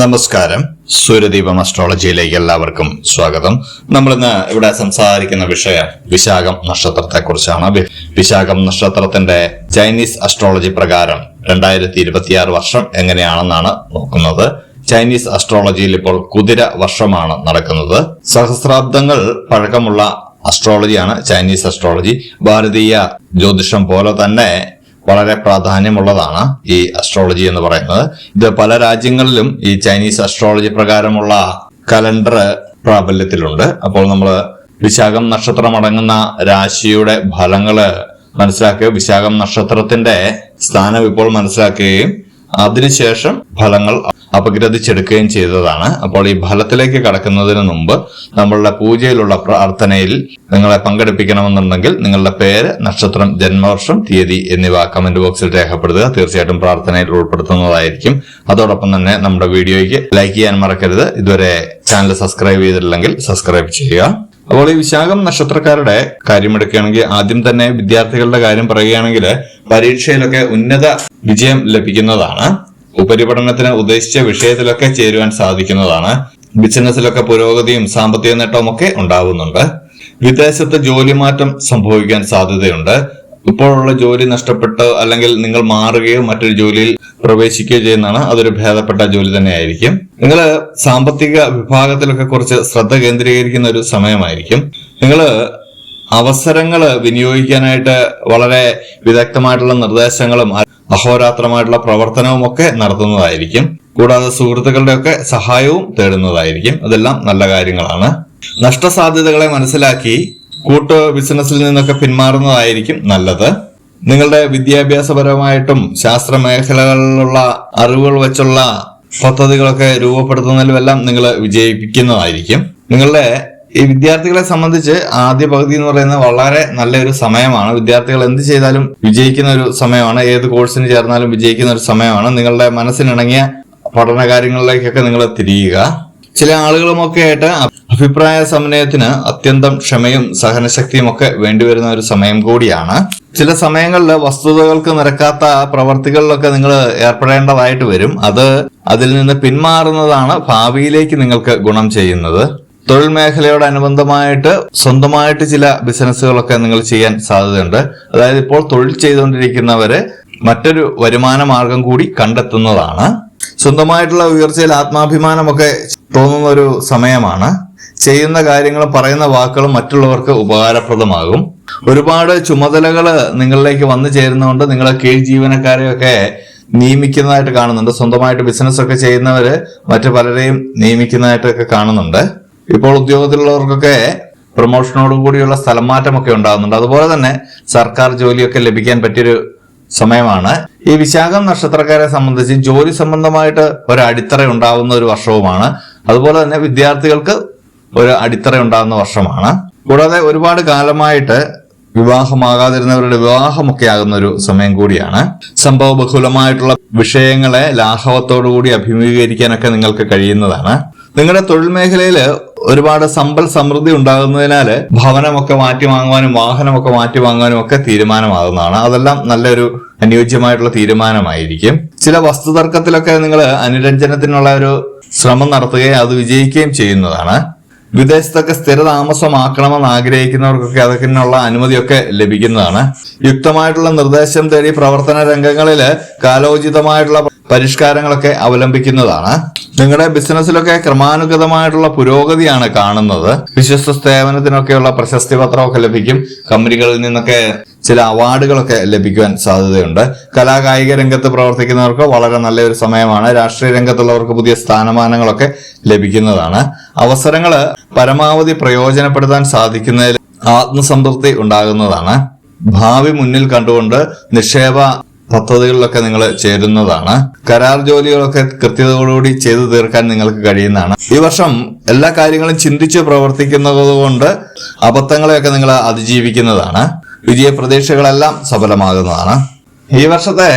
നമസ്കാരം. സൂര്യദീപം അസ്ട്രോളജിയിലേക്ക് എല്ലാവർക്കും സ്വാഗതം. നമ്മൾ ഇന്ന് ഇവിടെ സംസാരിക്കുന്ന വിഷയം വിശാഖം നക്ഷത്രത്തെ കുറിച്ചാണ് വിശാഖം നക്ഷത്രത്തിന്റെ ചൈനീസ് അസ്ട്രോളജി പ്രകാരം രണ്ടായിരത്തി ഇരുപത്തിയാറ് വർഷം എങ്ങനെയാണെന്നാണ് നോക്കുന്നത്. ചൈനീസ് അസ്ട്രോളജിയിൽ ഇപ്പോൾ കുതിര വർഷമാണ് നടക്കുന്നത്. സഹസ്രാബ്ദങ്ങൾ പഴക്കമുള്ള അസ്ട്രോളജിയാണ് ചൈനീസ് അസ്ട്രോളജി ഭാരതീയ ജ്യോതിഷം പോലെ തന്നെ വളരെ പ്രാധാന്യമുള്ളതാണ് ഈ അസ്ട്രോളജി എന്ന് പറയുന്നത്. ഇത് പല രാജ്യങ്ങളിലും ഈ ചൈനീസ് അസ്ട്രോളജി പ്രകാരമുള്ള കലണ്ടർ പ്രാബല്യത്തിലുണ്ട്. അപ്പോൾ നമ്മൾ വിശാഖം നക്ഷത്രം അടങ്ങുന്ന രാശിയുടെ ഫലങ്ങൾ മനസ്സിലാക്കുകയും വിശാഖം നക്ഷത്രത്തിന്റെ സ്ഥാനം ഇപ്പോൾ മനസ്സിലാക്കുകയും അതിനുശേഷം ഫലങ്ങൾ അപഗ്രഥിച്ചെടുക്കുകയും ചെയ്തതാണ്. അപ്പോൾ ഈ ഫലത്തിലേക്ക് കടക്കുന്നതിന് മുമ്പ് നമ്മളുടെ പൂജയിലുള്ള പ്രാർത്ഥനയിൽ നിങ്ങളെ പങ്കെടുപ്പിക്കണമെന്നുണ്ടെങ്കിൽ നിങ്ങളുടെ പേര് നക്ഷത്രം ജന്മവർഷം തീയതി എന്നിവ കമന്റ് ബോക്സിൽ രേഖപ്പെടുത്തുക. തീർച്ചയായിട്ടും പ്രാർത്ഥനയിൽ ഉൾപ്പെടുത്തുന്നതായിരിക്കും. അതോടൊപ്പം തന്നെ നമ്മുടെ വീഡിയോയ്ക്ക് ലൈക്ക് ചെയ്യാൻ മറക്കരുത്. ഇതുവരെ ചാനൽ സബ്സ്ക്രൈബ് ചെയ്തിട്ടില്ലെങ്കിൽ സബ്സ്ക്രൈബ് ചെയ്യുക. അപ്പോൾ ഈ വിശാഖം നക്ഷത്രക്കാരുടെ കാര്യം എടുക്കുകയാണെങ്കിൽ ആദ്യം തന്നെ വിദ്യാർത്ഥികളുടെ കാര്യം പറയുകയാണെങ്കിൽ പരീക്ഷയിലൊക്കെ ഉന്നത വിജയം ലഭിക്കുന്നതാണ്. ഉപരിപഠനത്തിന് ഉദ്ദേശിച്ച വിഷയത്തിലൊക്കെ ചേരുവാൻ സാധിക്കുന്നതാണ്. ബിസിനസ്സിലൊക്കെ പുരോഗതിയും സാമ്പത്തിക നേട്ടവും ഒക്കെ ഉണ്ടാവുന്നുണ്ട്. വിദേശത്ത് ജോലി മാറ്റം സംഭവിക്കാൻ സാധ്യതയുണ്ട്. ഇപ്പോഴുള്ള ജോലി നഷ്ടപ്പെട്ട് അല്ലെങ്കിൽ നിങ്ങൾ മാറുകയോ മറ്റൊരു ജോലിയിൽ പ്രവേശിക്കുകയോ ചെയ്യുന്നതാണ് അതൊരു ഭേദപ്പെട്ട ജോലി തന്നെയായിരിക്കും. നിങ്ങൾ സാമ്പത്തിക വിഭാഗത്തിലൊക്കെ കുറച്ച് ശ്രദ്ധ കേന്ദ്രീകരിക്കുന്ന ഒരു സമയമായിരിക്കും. നിങ്ങൾ അവസരങ്ങൾ വിനിയോഗിക്കാനായിട്ട് വളരെ വിദഗ്ധമായിട്ടുള്ള നിർദ്ദേശങ്ങളും അഹോരാത്രമായിട്ടുള്ള പ്രവർത്തനവും ഒക്കെ നടത്തുന്നതായിരിക്കും. കൂടാതെ സുഹൃത്തുക്കളുടെയൊക്കെ സഹായവും തേടുന്നതായിരിക്കും. അതെല്ലാം നല്ല കാര്യങ്ങളാണ്. നഷ്ടസാധ്യതകളെ മനസ്സിലാക്കി കൂട്ട് ബിസിനസ്സിൽ നിന്നൊക്കെ പിന്മാറുന്നതായിരിക്കും നല്ലത്. നിങ്ങളുടെ വിദ്യാഭ്യാസപരമായിട്ടും ശാസ്ത്ര മേഖലകളിലുള്ള അറിവുകൾ വെച്ചുള്ള പദ്ധതികളൊക്കെ രൂപപ്പെടുത്തുന്നതിലുമെല്ലാം നിങ്ങൾ വിജയിപ്പിക്കുന്നതായിരിക്കും. നിങ്ങളുടെ ഈ വിദ്യാർത്ഥികളെ സംബന്ധിച്ച് ആദ്യ പകുതി എന്ന് പറയുന്നത് വളരെ നല്ലൊരു സമയമാണ്. വിദ്യാർത്ഥികൾ എന്ത് ചെയ്താലും വിജയിക്കുന്ന ഒരു സമയമാണ്. ഏത് കോഴ്സിന് ചേർന്നാലും വിജയിക്കുന്ന ഒരു സമയമാണ്. നിങ്ങളുടെ മനസ്സിനിണങ്ങിയ പഠന കാര്യങ്ങളിലേക്കൊക്കെ നിങ്ങൾ തിരിയുക. ചില ആളുകളുമൊക്കെ ആയിട്ട് അഭിപ്രായ സമന്വയത്തിന് അത്യന്തം ക്ഷമയും സഹനശക്തിയും ഒക്കെ വേണ്ടിവരുന്ന ഒരു സമയം കൂടിയാണ്. ചില സമയങ്ങളിൽ വസ്തുതകൾക്ക് നിരക്കാത്ത പ്രവർത്തികളിലൊക്കെ നിങ്ങൾ ഏർപ്പെടേണ്ടതായിട്ട് വരും. അത് അതിൽ നിന്ന് പിന്മാറുന്നതാണ് ഭാവിയിലേക്ക് നിങ്ങൾക്ക് ഗുണം ചെയ്യുന്നത്. തൊഴിൽ മേഖലയോടനുബന്ധമായിട്ട് സ്വന്തമായിട്ട് ചില ബിസിനസ്സുകളൊക്കെ നിങ്ങൾ ചെയ്യാൻ സാധ്യതയുണ്ട്. അതായത് ഇപ്പോൾ തൊഴിൽ ചെയ്തുകൊണ്ടിരിക്കുന്നവര് മറ്റൊരു വരുമാന മാർഗം കൂടി കണ്ടെത്തുന്നതാണ്. സ്വന്തമായിട്ടുള്ള ഉയർച്ചയിൽ ആത്മാഭിമാനമൊക്കെ തോന്നുന്ന ഒരു സമയമാണ്. ചെയ്യുന്ന കാര്യങ്ങളും പറയുന്ന വാക്കുകളും മറ്റുള്ളവർക്ക് ഉപകാരപ്രദമാകും. ഒരുപാട് ചുമതലകൾ നിങ്ങളിലേക്ക് വന്നു ചേരുന്നതുകൊണ്ട് നിങ്ങളെ കീഴ് ജീവനക്കാരെയൊക്കെ നിയമിക്കുന്നതായിട്ട് കാണുന്നുണ്ട്. സ്വന്തമായിട്ട് ബിസിനസ് ഒക്കെ ചെയ്യുന്നവര് മറ്റു പലരെയും നിയമിക്കുന്നതായിട്ടൊക്കെ കാണുന്നുണ്ട്. ഇപ്പോൾ ഉദ്യോഗത്തിലുള്ളവർക്കൊക്കെ പ്രൊമോഷനോടുകൂടിയുള്ള സ്ഥലം മാറ്റമൊക്കെ ഉണ്ടാകുന്നുണ്ട്. അതുപോലെ തന്നെ സർക്കാർ ജോലിയൊക്കെ ലഭിക്കാൻ പറ്റിയൊരു സമയമാണ്. ഈ വിശാഖം നക്ഷത്രക്കാരെ സംബന്ധിച്ച് ജോലി സംബന്ധമായിട്ട് ഒരു അടിത്തറ ഉണ്ടാകുന്ന ഒരു വർഷവുമാണ്. അതുപോലെ തന്നെ വിദ്യാർത്ഥികൾക്ക് ഒരു അടിത്തറ ഉണ്ടാകുന്ന വർഷമാണ്. കൂടാതെ ഒരുപാട് കാലമായിട്ട് വിവാഹമാകാതിരുന്നവരുടെ വിവാഹമൊക്കെ ആകുന്ന ഒരു സമയം കൂടിയാണ്. സംഭവ ബഹുലമായിട്ടുള്ള വിഷയങ്ങളെ ലാഘവത്തോടുകൂടി അഭിമുഖീകരിക്കാനൊക്കെ നിങ്ങൾക്ക് കഴിയുന്നതാണ്. നിങ്ങളുടെ തൊഴിൽ മേഖലയിൽ ഒരുപാട് സമ്പൽ സമൃദ്ധി ഉണ്ടാകുന്നതിനാൽ ഭവനമൊക്കെ മാറ്റി വാങ്ങുവാനും വാഹനമൊക്കെ മാറ്റി വാങ്ങുവാനും ഒക്കെ തീരുമാനമാകുന്നതാണ്. അതെല്ലാം നല്ലൊരു അനുയോജ്യമായിട്ടുള്ള തീരുമാനമായിരിക്കും. ചില വസ്തുതർക്കത്തിലൊക്കെ നിങ്ങൾ അനുരഞ്ജനത്തിനുള്ള ഒരു ശ്രമം നടത്തുകയും അത് വിജയിക്കുകയും ചെയ്യുന്നതാണ്. വിദേശത്തൊക്കെ സ്ഥിരതാമസമാക്കണമെന്ന് ആഗ്രഹിക്കുന്നവർക്കൊക്കെ അതിനുള്ള അനുമതിയൊക്കെ ലഭിക്കുന്നതാണ്. യുക്തമായിട്ടുള്ള നിർദ്ദേശം തേടി പ്രവർത്തന രംഗങ്ങളിൽ കാലോചിതമായിട്ടുള്ള പരിഷ്കാരങ്ങളൊക്കെ അവലംബിക്കുന്നതാണ്. നിങ്ങളുടെ ബിസിനസ്സിലൊക്കെ ക്രമാനുഗതമായിട്ടുള്ള പുരോഗതിയാണ് കാണുന്നത്. വിശ്വസ്ത സേവനത്തിനൊക്കെയുള്ള പ്രശസ്തി പത്രമൊക്കെ ലഭിക്കും. കമ്പനികളിൽ നിന്നൊക്കെ ചില അവാർഡുകളൊക്കെ ലഭിക്കുവാൻ സാധ്യതയുണ്ട്. കലാകായിക രംഗത്ത് പ്രവർത്തിക്കുന്നവർക്ക് വളരെ നല്ലൊരു സമയമാണ്. രാഷ്ട്രീയ രംഗത്തുള്ളവർക്ക് പുതിയ സ്ഥാനമാനങ്ങളൊക്കെ ലഭിക്കുന്നതാണ്. അവസരങ്ങൾ പരമാവധി പ്രയോജനപ്പെടുത്താൻ സാധിക്കുന്നതിൽ ആത്മസംതൃപ്തി ഉണ്ടാകുന്നതാണ്. ഭാവി മുന്നിൽ കണ്ടുകൊണ്ട് നിക്ഷേപ പദ്ധതികളിലൊക്കെ നിങ്ങൾ ചേരുന്നതാണ്. കരാർ ജോലികളൊക്കെ കൃത്യതയോടുകൂടി ചെയ്തു തീർക്കാൻ നിങ്ങൾക്ക് കഴിയുന്നതാണ്. ഈ വർഷം എല്ലാ കാര്യങ്ങളും ചിന്തിച്ച് പ്രവർത്തിക്കുന്നത് കൊണ്ട് അബദ്ധങ്ങളെയൊക്കെ നിങ്ങൾ അതിജീവിക്കുന്നതാണ്. വിജയ പ്രതീക്ഷകളെല്ലാം സഫലമാകുന്നതാണ്. ഈ വർഷത്തെ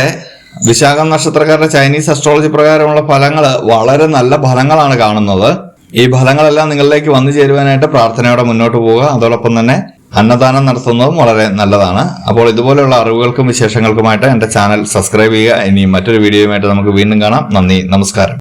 വിശാഖം നക്ഷത്രക്കാരുടെ ചൈനീസ് അസ്ട്രോളജി പ്രകാരമുള്ള ഫലങ്ങൾ വളരെ നല്ല ഫലങ്ങളാണ് കാണുന്നത്. ഈ ഫലങ്ങളെല്ലാം നിങ്ങളിലേക്ക് വന്നു ചേരുവാനായിട്ട് പ്രാർത്ഥനയോടെ മുന്നോട്ട് പോവുക. അതോടൊപ്പം തന്നെ അന്നദാനം നടത്തുന്നതും വളരെ നല്ലതാണ്. അപ്പോൾ ഇതുപോലെയുള്ള അറിവുകൾക്കും വിശേഷങ്ങൾക്കുമായിട്ട് എന്റെ ചാനൽ സബ്സ്ക്രൈബ് ചെയ്യുക. ഇനി മറ്റൊരു വീഡിയോയുമായിട്ട് നമുക്ക് വീണ്ടും കാണാം. നന്ദി. നമസ്കാരം.